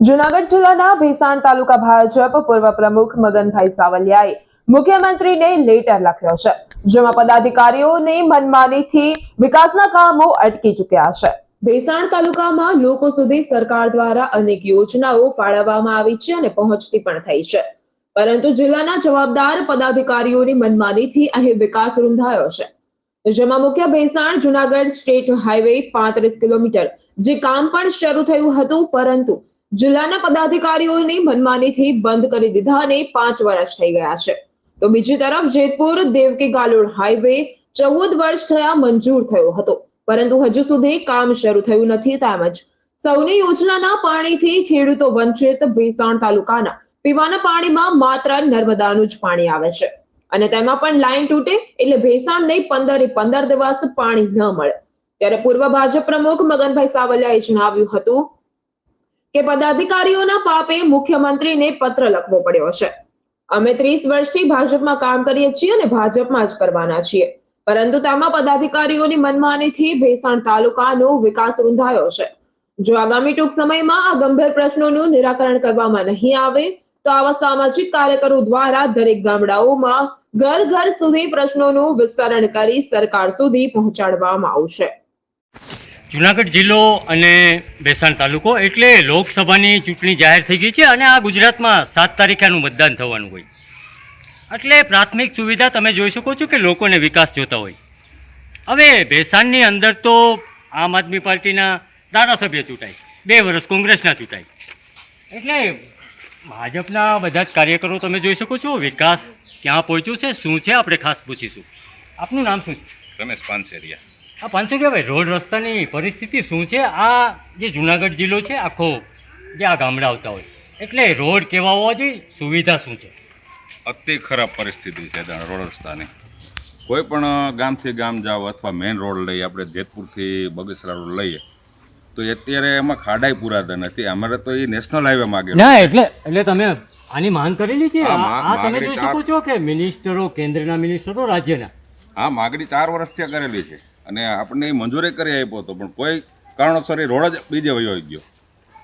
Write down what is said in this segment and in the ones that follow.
જુનાગઢ જિલ્લાના ભેસાણ તાલુકા ભાજપ પૂર્વ પ્રમુખ મગનભાઈ સાવલિયાએ મુખ્યમંત્રીને લેટર લખ્યો છે, જેમાં પદાધિકારીઓની મનમાનીથી વિકાસના કામો અટકી ચૂક્યા છે. ભેસાણ તાલુકામાં લોકો સુધી સરકાર દ્વારા અનેક યોજનાઓ ફાળવવામાં આવી છે અને પહોંચતી પણ થઈ છે. પરંતુ જિલ્લાના જવાબદાર પદાધિકારીઓની મનમાનીથી અહીં વિકાસ રૂંધાયો છે. જેમાં મુખ્ય ભેસાણ, જુનાગઢ સ્ટેટ હાઈવે પાંત્રીસ કિલોમીટર, જે કામ પણ શરૂ થયું હતું, પરંતુ જિલ્લાના પદાધિકારીઓની મનમાનીથી બંધ કરી દીધાને પાંચ વર્ષ થઈ ગયા છે. તો બીજી તરફ જેતપુર, દેવકી ગાલોડ હાઈવે ચૌદ વર્ષ થયા મંજૂર થયો હતો. પરંતુ હજુ સુધી કામ શરૂ થયું નથી તેમજ સૌની યોજનાના પાણીથી ખેડૂતો વંચિત ભેસાણ તાલુકાના પીવાના પાણીમાં માત્ર નર્મદાનું જ પાણી આવે છે. અને તેમાં પણ લાઈન તૂટે એટલે ભેસાણને પંદરે પંદર દિવસ પાણી ન મળે. ત્યારે પૂર્વ ભાજપ પ્રમુખ મગનભાઈ સાવલિયાએ જણાવ્યું હતું કે પદાધિકારીઓના પાપે મુખ્યમંત્રીને પત્ર લખવો પડ્યો છે. અમે ત્રીસ વર્ષથી ભાજપમાં કામ કરીએ છીએ અને ભાજપમાં જ કરવાના છીએ. પરંતુ તેમાં પદાધિકારીઓની મનમાનીથી ભેસાણ તાલુકાનો વિકાસ રૂંધાયો છે. જો આગામી ટૂંક સમયમાં આ ગંભીર પ્રશ્નોનું નિરાકરણ કરવામાં નહીં આવે, તો આવા સામાજિક કાર્યકરો દ્વારા દરેક ગામડાઓમાં ઘર ઘર સુધી પ્રશ્નોનું વિસ્તરણ કરી સરકાર સુધી પહોંચાડવામાં આવશે. જુનાગઢ જિલ્લો અને બેસાણ તાલુકો એટલે લોકસભાની ચૂંટણી જાહેર થઈ ગઈ છે અને આ ગુજરાતમાં સાત તારીખેનું મતદાન થવાનું હોય. એટલે પ્રાથમિક સુવિધા તમે જોઈ શકો છો કે લોકોને વિકાસ જોતા હોય. હવે ભેસાણની અંદર તો આમ આદમી પાર્ટીના ધારાસભ્ય ચૂંટાય બે વર્ષ કોંગ્રેસના ચૂંટાય એટલે ભાજપના બધા જ કાર્યકરો તમે જોઈ શકો છો વિકાસ ક્યાં પહોંચ્યો છે, શું છે, આપણે ખાસ પૂછીશું. આપનું નામ શું છે? રમેશ પાનસેરિયા. આ ભાઈ રોડ રસ્તાની પરિસ્થિતિ શું છે? આ જે જુનાગઢ જિલ્લો છે આખો જે આ ગામડા આવતા હોય. એટલે રોડ કેવા હોવા જોઈએ? સુવિધા શું છે? અતિ ખરાબ પરિસ્થિતિ છે રોડ રસ્તાની. કોઈ પણ ગામથી ગામ જાઓ અથવા મેઇન રોડ લઈએ આપણે જેતપુરથી બગસરા રોડ લઈએ તો અત્યારે એમાં ખાડાઈ પુરાતા નથી અમારે તો એ નેશનલ હાઈવે માગે ના એટલે એટલે તમે આની માંગ કરેલી છે? આ તમે જોઈ શકો છો કે મિનિસ્ટરો કેન્દ્રના મિનિસ્ટરો રાજ્યના. હા માગણી ચાર વર્ષથી કરેલી છે. અને આપણને એ મંજૂરી કરી આપ્યો હતો પણ કોઈ કારણોસર એ રોડ જ બીજે વયો ગયો.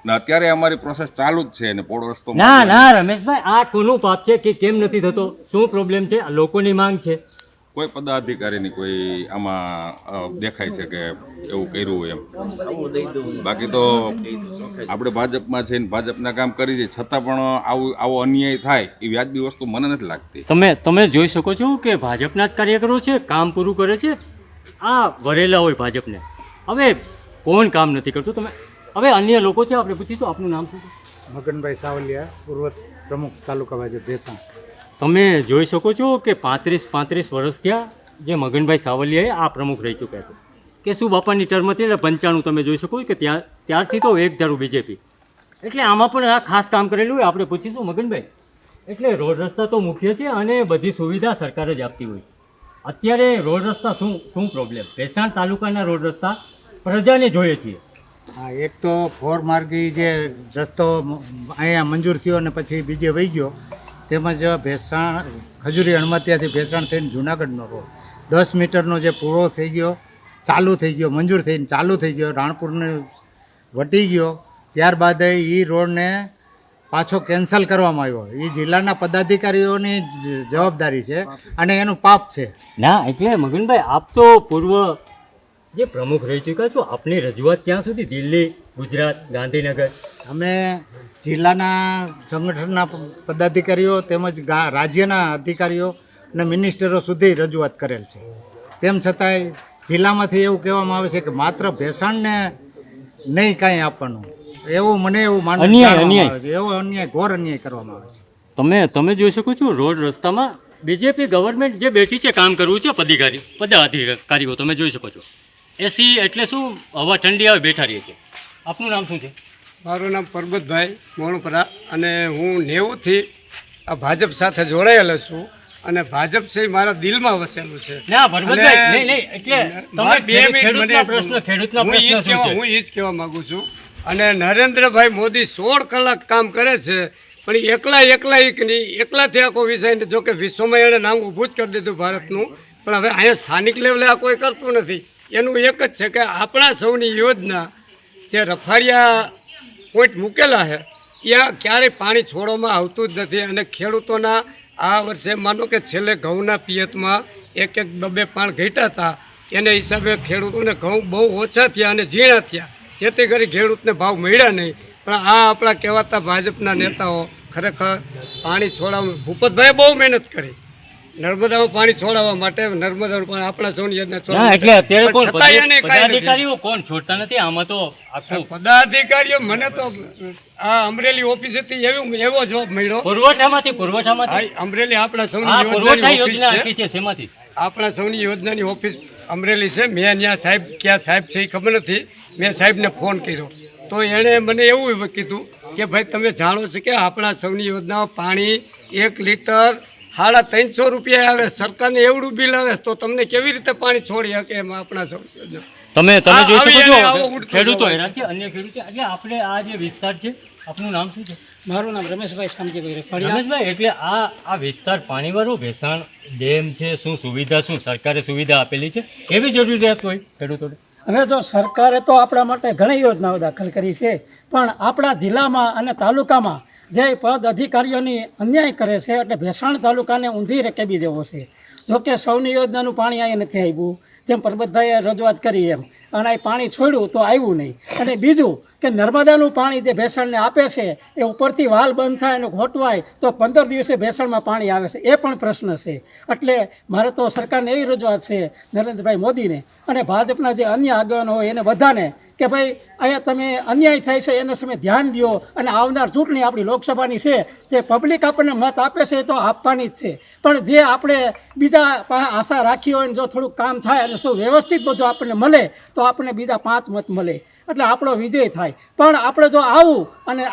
ને અત્યારે અમારી પ્રોસેસ ચાલુ જ છે અને પોળો રસ્તો ના ના રમેશભાઈ આ કોનું પાપ છે કે કેમ નથી થતો? શું પ્રોબ્લેમ છે? આ લોકોની માંગ છે. કોઈ પદાધિકારીની કોઈ આમાં દેખાય છે કે એવું કર્યું હોય એમ? બાકી તો આપણે ભાજપમાં છે ને ભાજપના કામ કરી છે છતાં પણ આવું આવો અન્યાય થાય એ વ્યાજબી વસ્તુ મને નથી લાગતી. તમે તમે જોઈ શકો છો કે ભાજપના જ કાર્યકરો છે કામ પૂરું કરે છે આ વરેલા હોય ભાજપને. હવે કોણ કામ નથી કરતું? તમે હવે અન્ય લોકો છે આપણે પૂછીશું આપનું નામ શું છે? મગનભાઈ સાવલિયા પૂર્વ પ્રમુખ તાલુકા ભાજપ ભેસાણ તમે જોઈ શકો છો કે પાંત્રીસ પાંત્રીસ વર્ષ થયા જે મગનભાઈ સાવલિયાએ આ પ્રમુખ રહી ચૂક્યા છે. કે શું બાપાની ટર્મ હતી એટલે પંચાણું તમે જોઈ શકો કે ત્યાં ત્યારથી તો એક ધારું બીજેપી એટલે આમાં પણ આ ખાસ કામ કરેલું હોય આપણે પૂછીશું મગનભાઈ. એટલે રોડ રસ્તા તો મુખ્ય છે અને બધી સુવિધા સરકાર જ આપતી હોય. અત્યારે રોડ રસ્તા શું શું પ્રોબ્લેમ ભેસાણ તાલુકાના રોડ રસ્તા પ્રજાને જોઈએ છીએ. હા, એક તો ફોર માર્ગી જે રસ્તો અહીંયા મંજૂર થયો અને પછી બીજે વહી ગયો, તેમજ ભેસાણ, ખજૂરી હણમતિયાથી ભેસાણ થઈને જુનાગઢનો રોડ. દસ મીટરનો જે પૂરો થઈ ગયો, ચાલુ થઈ ગયો, મંજૂર થઈને ચાલુ થઈ ગયો, રાણપુરને વટી ગયો, ત્યારબાદ એ રોડને પાછો કેન્સલ કરવામાં આવ્યો. એ જિલ્લાના પદાધિકારીઓની જ- જવાબદારી છે અને એનું પાપ છે. ના એટલે મગનભાઈ આપ તો પૂર્વ જે પ્રમુખ રહી ચૂક્યા છો આપની રજૂઆત ક્યાં સુધી? દિલ્હી ગુજરાત ગાંધીનગર? અમે જિલ્લાના સંગઠનના પદાધિકારીઓ તેમજ રાજ્યના અધિકારીઓ અને મિનિસ્ટરો સુધી રજૂઆત કરેલ છે. તેમ છતાંય જિલ્લામાંથી એવું કહેવામાં આવે છે કે માત્ર ભેસાણને નહીં કાંઈ આપવાનું. એવું મને એવું માન અન્યાય, અન્યાય. એવો અન્યાય ઘોર અન્યાય કરવામાં આવે છે. તમે તમે જોઈ શકો છો રોડ રસ્તામાં બીજેપી ગવર્મેન્ટ જે બેઠી છે કામ કરવું છે પદાધિકારી પદાધિકારીઓ તમે જોઈ શકો છો. એસી એટલે શું? હવા ઠંડી આવે બેઠા રહીએ છે આપનું નામ શું છે? મારું નામ પરબતભાઈ મોણપરા અને હું નેવુંથી આ ભાજપ સાથે જોડાયેલો છું અને ભાજપ છે મારા દિલમાં વસેલું છે. ના ભરભતભાઈ નહીં નહીં એટલે તમે બે મિનિટ મને- પ્રશ્ન ખેડૂતના હું એ જ કહેવા માંગુ છું અને નરેન્દ્રભાઈ મોદી સોળ કલાક કામ કરે છે, પણ એકલા એકલા એક નહીં, એકલાથી આખો વિષય ને જો કે વિશ્વમાં એણે નામ ઊભું જ કરી દીધું ભારતનું, પણ હવે અહીંયા સ્થાનિક લેવલે આ કોઈ કરતું નથી. એનું એક જ છે કે આપણા સૌની યોજના જે રફાળિયા પોઈન્ટ મૂકેલા છે ત્યાં ક્યારેય પાણી છોડવામાં આવતું જ નથી અને ખેડૂતોના આ વર્ષે માનો કે છેલ્લે ઘઉંના પિયતમાં એક એક બબે પાણ ઘટ્યા હતા, એને હિસાબે ખેડૂતોને ઘઉં બહુ ઓછા થયા અને ઝીણા થયા. જેથી કરી ખેડૂતને ભાવ મળ્યા નહીં. પણ આ આપણા કહેવાતા ભાજપના નેતાઓ ખરેખર પાણી છોડાવવા ભૂપતભાઈએ બહુ મહેનત કરી. નર્મદામાં પાણી છોડાવવા માટે નર્મદા પણ આપણા સૌની યોજના ના છોડવા એટલે અત્યારે કોણ. પદાધિકારીઓ કોણ? છોડતા નથી આમાં તો પદાધિકારીઓ મને તો આ અમરેલી ઓફિસેથી એવો એવો જવાબ મળ્યો. પુરવઠામાંથી પુરવઠામાંથી? અમરેલી આપણા સૌની પુરવઠા યોજના ઓફિસ આખી છે છે શેમાંથી? આપણા સૌની યોજનાની ઓફિસ અમરેલી છે. મેં ત્યાં સાહેબ ક્યાં સાહેબ છે એ ખબર નથી. મેં સાહેબને ફોન કર્યો. તો એણે મને એવું કીધું કે ભાઈ તમે જાણો છો કે આપણા સૌની યોજનામાં પાણી એક લીટર સાડા ત્રણસો રૂપિયા આવે સરકારને એવડું બિલ આવે તો તમને કેવી રીતે પાણી છોડી શકે એમ આપણા સૌની યોજના તમે તમે જોઈ શકો છો ખેડૂતો અન્ય ખેડૂતો એટલે આપણે આ જે વિસ્તાર છે આપનું નામ શું છે? મારું નામ રમેશભાઈ શામજીભાઈ રખડિયા. રમેશભાઈ એટલે આ આ વિસ્તાર પાણીવાળો ભેસાણ ડેમ છે શું સુવિધા શું સરકારે સુવિધા આપેલી છે? એવી જરૂરિયાત હોય ખેડૂતોને? હવે જો સરકારે તો આપણા માટે ઘણી યોજનાઓ દાખલ કરી છે પણ આપણા જિલ્લામાં અને તાલુકામાં જે પદ અધિકારીઓની અન્યાય કરે છે એટલે ભેસાણ તાલુકાને ઊંધી રકેબી દેવો છે. જોકે સૌની યોજનાનું પાણી અહીંયા નથી આવ્યું જેમ પરબતભાઈએ રજૂઆત કરી એમ. અને એ પાણી છોડ્યું તો આવ્યું નહીં. અને બીજું કે નર્મદાનું પાણી જે ભેસણને આપે છે, એ ઉપરથી વાલ બંધ થાય અને ઘોટવાય, તો પંદર દિવસે ભેસણમાં પાણી આવે છે. એ પણ પ્રશ્ન છે. એટલે મારે તો સરકારને એવી રજૂઆત છે, નરેન્દ્રભાઈ મોદીને અને ભાજપના જે અન્ય આગેવાનો હોય એને બધાને કે ભાઈ, અહીંયા તમે અન્યાય થાય છે, એને તમે ધ્યાન દો અને આવનાર ચૂંટણી આપણી લોકસભાની છે, જે પબ્લિક આપણને મત આપે છે તો આપવાની જ છે. પણ જે આપણે બીજા આશા રાખી હોય ને જો થોડુંક કામ થાય અને શું વ્યવસ્થિત બધું આપણને મળે, તો આપણને બીજા પાંચ મત મળે. એટલે આપણો વિજય થાય. પણ આપણે જો આવું અને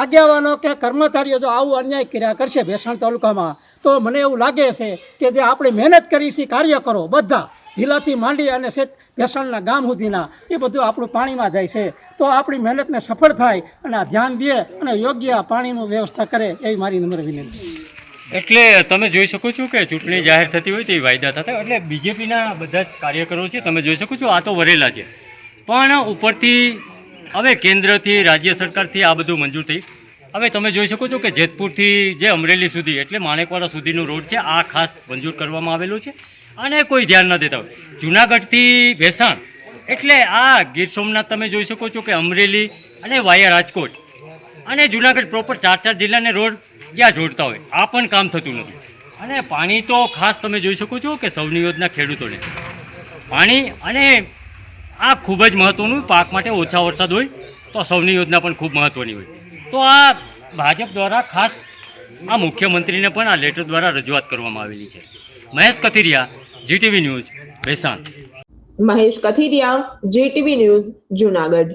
આગેવાનો કે કર્મચારીઓ જો આવું અન્યાય કર્યા કરશે ભેસાણ તાલુકામાં, તો મને એવું લાગે છે કે જે આપણે મહેનત કરી છે કાર્યકરો બધા જિલ્લાથી માંડી અને શેઠ ભેસાણના ગામ સુધીના, એ બધું આપણું પાણીમાં જાય છે. તો આપણી મહેનતને સફળ થાય અને ધ્યાન દે અને યોગ્ય પાણીનું વ્યવસ્થા કરે, એવી મારી નમ્ર વિનંતી. એટલે તમે જોઈ શકો છો કે ચૂંટણી જાહેર થતી હોય તે વાયદા થતા એટલે બીજેપીના બધા જ કાર્યકરો છે, તમે જોઈ શકો છો, આ તો વરેલા છે. પણ ઉપરથી, હવે કેન્દ્રથી, રાજ્ય સરકારથી આ બધું મંજૂર થઈ. હવે તમે જોઈ શકો છો કે જેતપુરથી જે અમરેલી સુધી, એટલે માણેકવાડા સુધીનો રોડ છે, આ ખાસ મંજૂર કરવામાં આવેલો છે. અને કોઈ ધ્યાન ન દેતા હોય. જુનાગઢથી ભેસાણ, એટલે આ ગીર સોમનાથ તમે જોઈ શકો છો કે અમરેલી અને વાયા રાજકોટ અને જુનાગઢ પ્રોપર ચાર ચાર જિલ્લાને રોડ ક્યાં જોડતા હોય? આ પણ કામ થતું નથી. અને પાણી તો ખાસ તમે જોઈ શકો છો કે સૌની યોજના ખેડૂતોને. પાણી અને આ ખૂબ જ મહત્ત્વનું પાક માટે ઓછા વરસાદ હોય તો સૌની યોજના પણ ખૂબ મહત્ત્વની હોય. તો આ ભાજપ દ્વારા ખાસ આ મુખ્યમંત્રીને પણ આ લેટર દ્વારા રજૂઆત કરવામાં આવેલી છે. Mahesh Kathiriya, GTV news, Bhesan. Mahesh Kathiriya, GTV news, Junagadh.